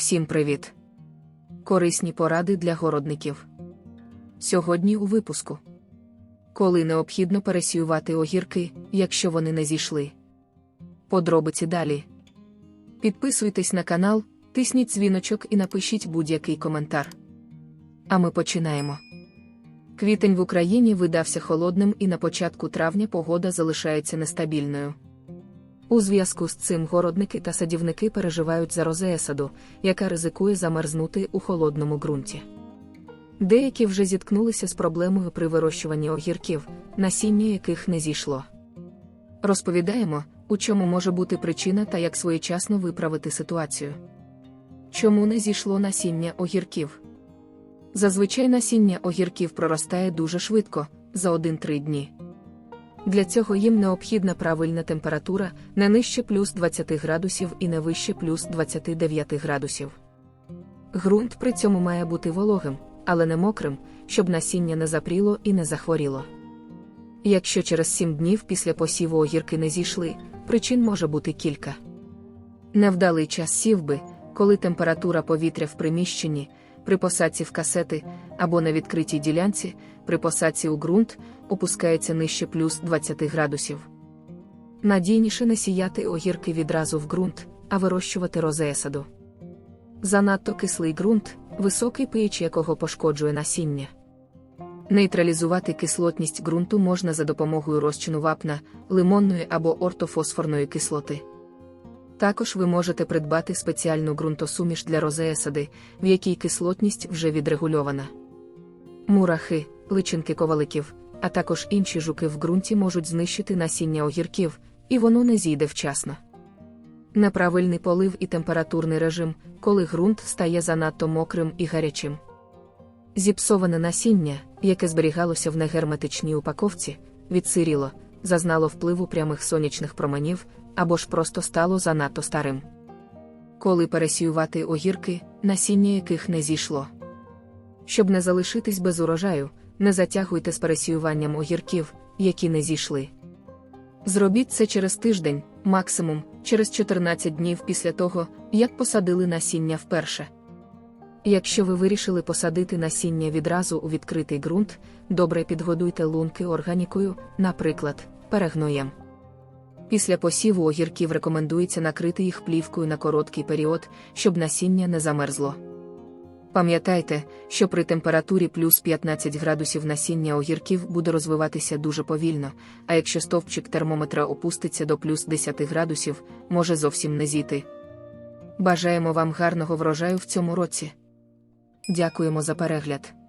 Всім привіт! Корисні поради для городників. Сьогодні у випуску. Коли необхідно пересіювати огірки, якщо вони не зійшли. Подробиці далі. Підписуйтесь на канал, тисніть дзвіночок і напишіть будь-який коментар. А ми починаємо. Квітень в Україні видався холодним і на початку травня погода залишається нестабільною. У зв'язку з цим городники та садівники переживають за розеесаду, яка ризикує замерзнути у холодному ґрунті. Деякі вже зіткнулися з проблемою при вирощуванні огірків, насіння яких не зійшло. Розповідаємо, у чому може бути причина та як своєчасно виправити ситуацію. Чому не зійшло насіння огірків? Зазвичай насіння огірків проростає дуже швидко, за 1-3 дні. Для цього їм необхідна правильна температура не нижче плюс 20 градусів і не вище плюс 29 градусів. Ґрунт при цьому має бути вологим, але не мокрим, щоб насіння не запріло і не захворіло. Якщо через 7 днів після посіву огірки не зійшли, причин може бути кілька. Невдалий час сівби, коли температура повітря в приміщенні, при посадці в касети або на відкритій ділянці, при посадці у ґрунт опускається нижче плюс 20 градусів. Надійніше не сіяти огірки відразу в ґрунт, а вирощувати розеесаду. Занадто кислий ґрунт, високий pH якого пошкоджує насіння. Нейтралізувати кислотність ґрунту можна за допомогою розчину вапна, лимонної або ортофосфорної кислоти. Також ви можете придбати спеціальну ґрунтосуміш для розеесади, в якій кислотність вже відрегульована. Мурахи, личинки коваликів, а також інші жуки в ґрунті можуть знищити насіння огірків, і воно не зійде вчасно. Неправильний полив і температурний режим, коли ґрунт стає занадто мокрим і гарячим. Зіпсоване насіння, яке зберігалося в негерметичній упаковці, відсиріло, зазнало впливу прямих сонячних променів або ж просто стало занадто старим. Коли пересіювати огірки, насіння яких не зійшло. Щоб не залишитись без урожаю, не затягуйте з пересіюванням огірків, які не зійшли. Зробіть це через тиждень, максимум через 14 днів після того, як посадили насіння вперше. Якщо ви вирішили посадити насіння відразу у відкритий ґрунт, добре підгодуйте лунки органікою, наприклад, перегноєм. Після посіву огірків рекомендується накрити їх плівкою на короткий період, щоб насіння не замерзло. Пам'ятайте, що при температурі плюс 15 градусів насіння огірків буде розвиватися дуже повільно, а якщо стовпчик термометра опуститься до плюс 10 градусів, може зовсім не зійти. Бажаємо вам гарного врожаю в цьому році. Дякуємо за перегляд.